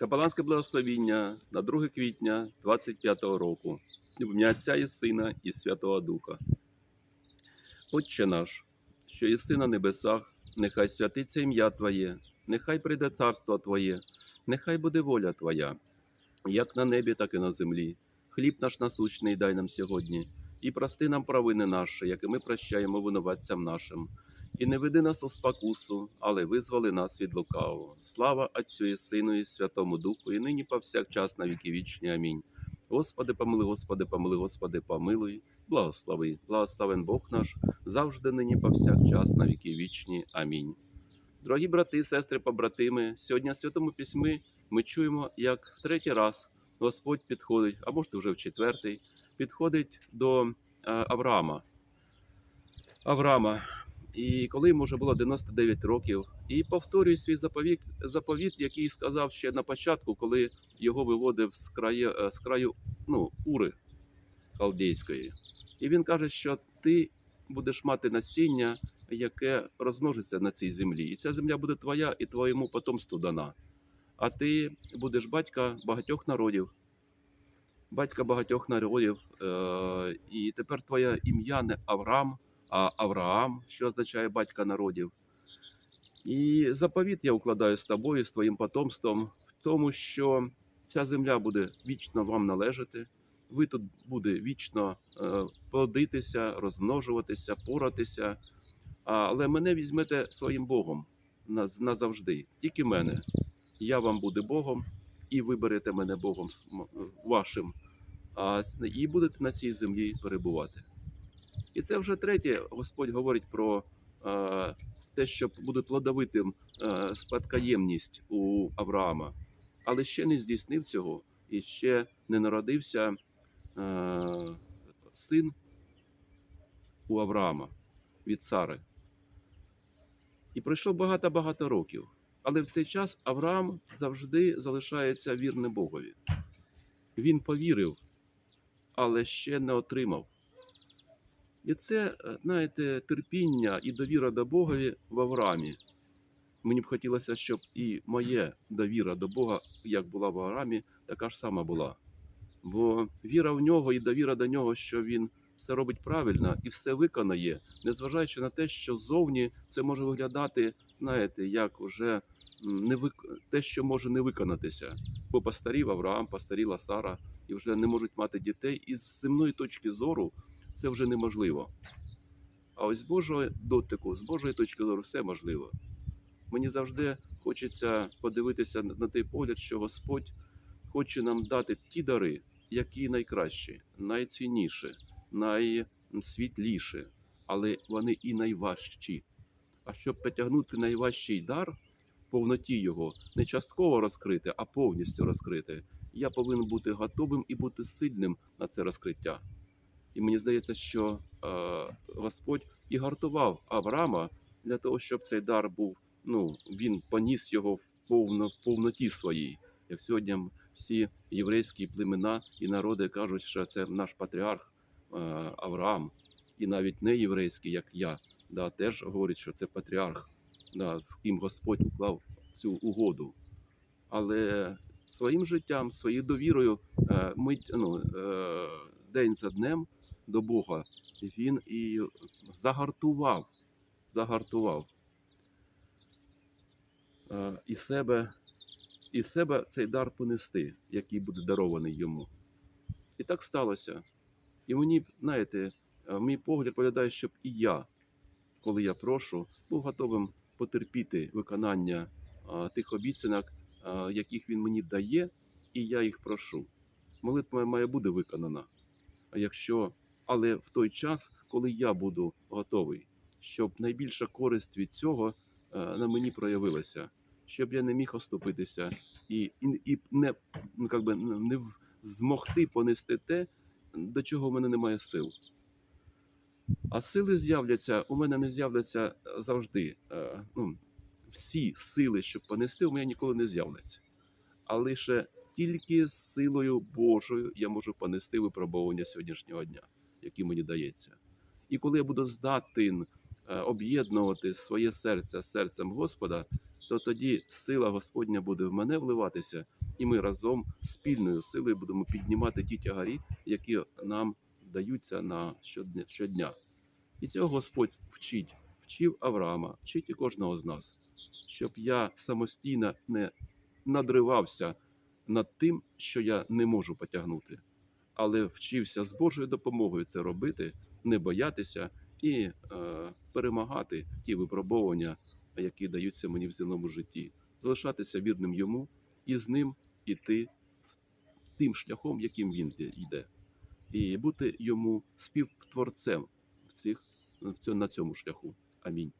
Капеланське благословіння на 2 квітня 25-го року. Ім'я Отця і Сина і Святого Духа. Отче наш, що єси на небесах, нехай святиться ім'я Твоє, нехай прийде царство Твоє, нехай буде воля Твоя, як на небі, так і на землі. Хліб наш насущний дай нам сьогодні, і прости нам провини наші, як і ми прощаємо винуватцям нашим. І не веди нас у спокусу, але визволи нас від лукавого. Слава Отцю і Сину, і Святому Духу, і нині повсякчас на віки вічні. Амінь. Господи, помили, Господи, помили, Господи, помилуй, благослови, благословен Бог наш, завжди нині повсякчас на віки вічні. Амінь. Дорогі брати, сестри, побратими, сьогодні в Святому Письмі ми чуємо, як в третій раз Господь підходить, а може вже в четвертий, підходить до е, Авраама. Авраама. І коли йому вже було 99 років, і повторює свій заповіт, заповіт, який сказав ще на початку, коли його виводив з краю, е, з краю ну, Ури Халдейської. І він каже, що ти будеш мати насіння, яке розмножиться на цій землі. І ця земля буде твоя і твоєму потомству дана. А ти будеш батька багатьох народів. Батька багатьох народів. Е- і тепер твоє ім'я не Авраам, Авраам, що означає батька народів. І заповіт я укладаю з тобою, з твоїм потомством, в тому, що ця земля буде вічно вам належати. Ви тут буде вічно е, плодитися, розмножуватися, поратися. Але мене візьмете своїм Богом назавжди. Тільки мене. Я вам буду Богом, і ви берете мене Богом вашим. А, і будете на цій землі перебувати. І це вже третє. Господь говорить про е, те, що буде плодовитим е, спадкоємність у Авраама, але ще не здійснив цього, і ще не народився е, син у Авраама від Сари. І пройшло багато-багато років. Але в цей час Авраам завжди залишається вірним Богові. Він повірив, але ще не отримав. І це, е, знаєте, терпіння і довіра до Богові в Авраамі. Мені б хотілося, щоб і моє довіра до Бога, як була в Авраамі, така ж сама була. Бо віра в нього і довіра до нього, що він все робить правильно і все виконає, незважаючи на те, що зовні це може виглядати, знаєте, як уже не вик... те, що може не виконатися. Бо постарів Авраам, постаріла Сара і вже не можуть мати дітей. І з земної точки зору це вже неможливо. А ось з Божого дотику, з Божої точки зору, все можливо. Мені завжди хочеться подивитися на той погляд, що Господь хоче нам дати ті дари, які найкращі, найцінніші, найсвітліші, але вони і найважчі. А щоб потягнути найважчий дар в повноті його, не частково розкрити, а повністю розкрити, я повинен бути готовим і бути сильним на це розкриття. І мені здається, що е, Господь і гартував Авраама для того, щоб цей дар був. Ну він поніс його в повно в повноті своїй. Як сьогодні всі єврейські племена і народи кажуть, що це наш патріарх е, Авраам, і навіть не єврейський, як я, да, теж говорять, що це патріарх, да, з ким Господь уклав цю угоду. Але своїм життям, своєю довірою, е, мить, ну, день за днем до Бога він і загартував, загартував е, і себе, і себе цей дар понести, який буде дарований йому. І так сталося. І мені, знаєте, е, мій погляд поглядає, щоб і я, коли я прошу, був готовим потерпіти виконання тих обіцянок, яких він мені дає, і я їх прошу. Молитва має бути виконана. А якщо, але в той час, коли я буду готовий, щоб найбільша користь від цього е, на мені проявилася, щоб я не міг оступитися і, і, і не, ну, как би, не змогти понести те, до чого в мене немає сил. А сили з'являться, у мене не з'являться е, завжди. Е, Ну, всі сили, щоб понести, у мене ніколи не з'являться. А лише тільки силою Божою я можу понести випробування сьогоднішнього дня, який мені дається. І коли я буду здатен об'єднувати своє серце з серцем Господа, то тоді сила Господня буде в мене вливатися, і ми разом спільною силою будемо піднімати ті тягарі, які нам даються на щодня. І цього Господь вчить, вчив Авраама, вчить і кожного з нас, щоб я самостійно не надривався над тим, що я не можу потягнути, але вчився з Божою допомогою це робити, не боятися і е, перемагати ті випробовування, які даються мені в земному житті, залишатися вірним йому і з ним іти тим шляхом, яким він йде, і бути йому співтворцем в цих на цьому шляху. Амінь.